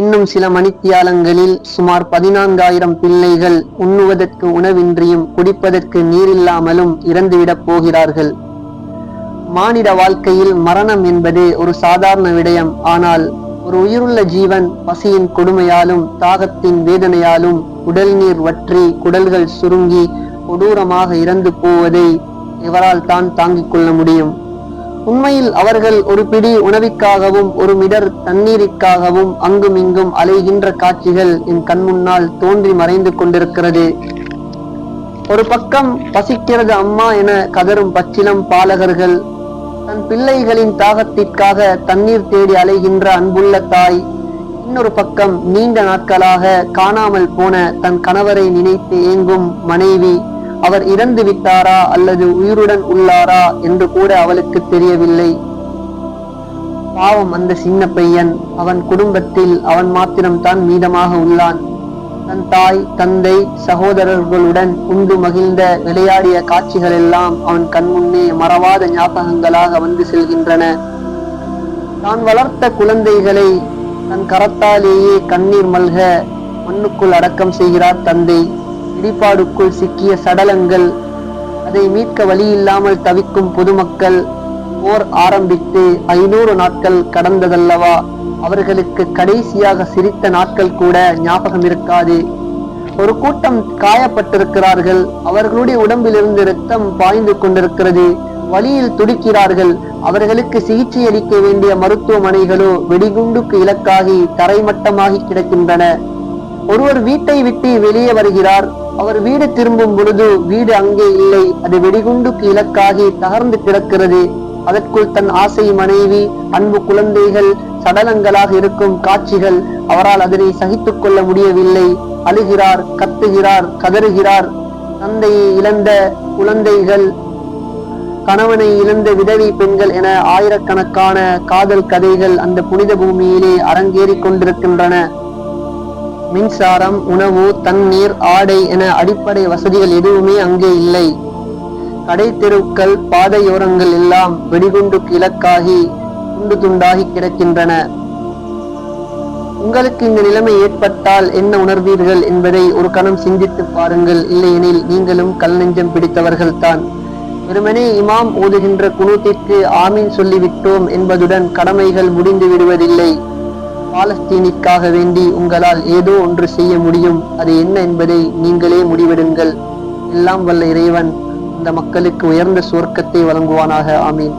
இன்னும் சில மணித்தியாலங்களில் சுமார் பதினான்காயிரம் பிள்ளைகள் உண்ணுவதற்கு உணவின்றியும் குடிப்பதற்கு நீரில்லாமலும் இறந்துவிடப் போகிறார்கள். மானிட வாழ்க்கையில் மரணம் என்பது ஒரு சாதாரண விடயம். ஆனால் ஒரு உயிருள்ள ஜீவன் பசியின் கொடுமையாலும் தாகத்தின் வேதனையாலும் உடல் நீர் வற்றி குடல்கள் சுருங்கி கொடூரமாக இறந்து போவதை இவரால் தான் தாங்கிக் கொள்ள முடியும்? உண்மையில் அவர்கள் ஒரு பிடி உணவிற்காகவும் ஒரு மிடர் தண்ணீருக்காகவும் அங்கும் இங்கும் அலைகின்ற காட்சிகள் என் கண் முன்னால் தோன்றி மறைந்து கொண்டிருக்கிறது. ஒரு பக்கம் பசிக்கிறது அம்மா என கதரும் பச்சிலம் பாலகர்கள் தன் பிள்ளைகளின் தாகத்திற்காக தண்ணீர் தேடி அலைகின்ற அன்புள்ள தாய் இன்னொரு பக்கம் நீண்ட நாட்களாக காணாமல் போன தன் கணவரை நினைத்து ஏங்கும் மனைவி அவர் இறந்து விட்டாரா அல்லது உயிருடன் உள்ளாரா என்று கூட அவளுக்கு தெரியவில்லை. பாவம் அந்த சின்ன பையன். அவன் குடும்பத்தில் அவன் மாத்திரம்தான் மீதமாக உள்ளான். தன் தாய் தந்தை சகோதரர்களுடன் உண்டு மகிழ்ந்த விளையாடிய காட்சிகள் எல்லாம் அவன் கண்முன்னே மறவாத ஞாபகங்களாக வந்து செல்கின்றன. தான் வளர்த்த குழந்தைகளை தன் கரத்தாலேயே கண்ணீர் மல்க மண்ணுக்குள் அடக்கம் செய்கிறார் தந்தை. இடிபாடுக்குள் சிக்கிய சடலங்கள் அதை மீட்க வழியில்லாமல் தவிக்கும் பொதுமக்கள் போர் ஆரம்பித்து ஐநூறு நாட்கள் கடந்ததல்லவா? அவர்களுக்கு கடைசியாக சிரித்த நாட்கள் கூட ஞாபகம் இருக்காது. ஒரு கூட்டம் காயப்பட்டிருக்கிறார்கள். அவர்களுடைய உடம்பிலிருந்து ரத்தம் பாய்ந்து கொண்டிருக்கிறது. வழியில் துடிக்கிறார்கள். அவர்களுக்கு சிகிச்சை அளிக்க வேண்டிய மருத்துவமனைகளோ வெடிகுண்டுக்கு இலக்காகி தரைமட்டமாகி கிடக்கின்றன. ஒருவர் வீட்டை விட்டு வெளியே வருகிறார். அவர் வீடு திரும்பும் பொழுது வீடு அங்கே இல்லை. அது வெடிகுண்டுக்கு இலக்காகி தகர்ந்து கிடக்கிறது. அதற்குள் தன் ஆசை மனைவி அன்பு குழந்தைகள் சடலங்களாக இருக்கும் காட்சிகள் அவரால் அதனை சகித்துக் கொள்ள முடியவில்லை. அழுகிறார் கத்துகிறார் கதறுகிறார். தந்தையை இழந்த குழந்தைகள் கணவனை இழந்த விதவி பெண்கள் என ஆயிரக்கணக்கான காதல் கதைகள் அந்த புனித பூமியிலே அரங்கேறிக் கொண்டிருக்கின்றன. மின்சாரம் உணவு தண்ணீர் ஆடை என அடிப்படை வசதிகள் எதுவுமே அங்கே இல்லை. கடை தெருக்கள் பாதையோரங்கள் எல்லாம் வெடிகுண்டுக்கு இலக்காகி துண்டு துண்டாகி கிடக்கின்றன. உங்களுக்கு இந்த நிலைமை ஏற்பட்டால் என்ன உணர்வீர்கள் என்பதை ஒரு கணம் சிந்தித்து பாருங்கள். இல்லையெனில் நீங்களும் கல் நெஞ்சம் பிடித்தவர்கள் தான். வெறுமனே இமாம் ஓதுகின்ற குனூத்திற்கு ஆமீன் சொல்லிவிட்டோம் என்பதுடன் கடமைகள் முடிந்து விடுவதில்லை. பாலஸ்தீனிற்காக வேண்டி உங்களால் ஏதோ ஒன்று செய்ய முடியும். அது என்ன என்பதை நீங்களே முடிவெடுங்கள். எல்லாம் வல்ல இறைவன் இந்த மக்களுக்கு உயர்ந்த சுவர்க்கத்தை வழங்குவானாக. ஆமீன்.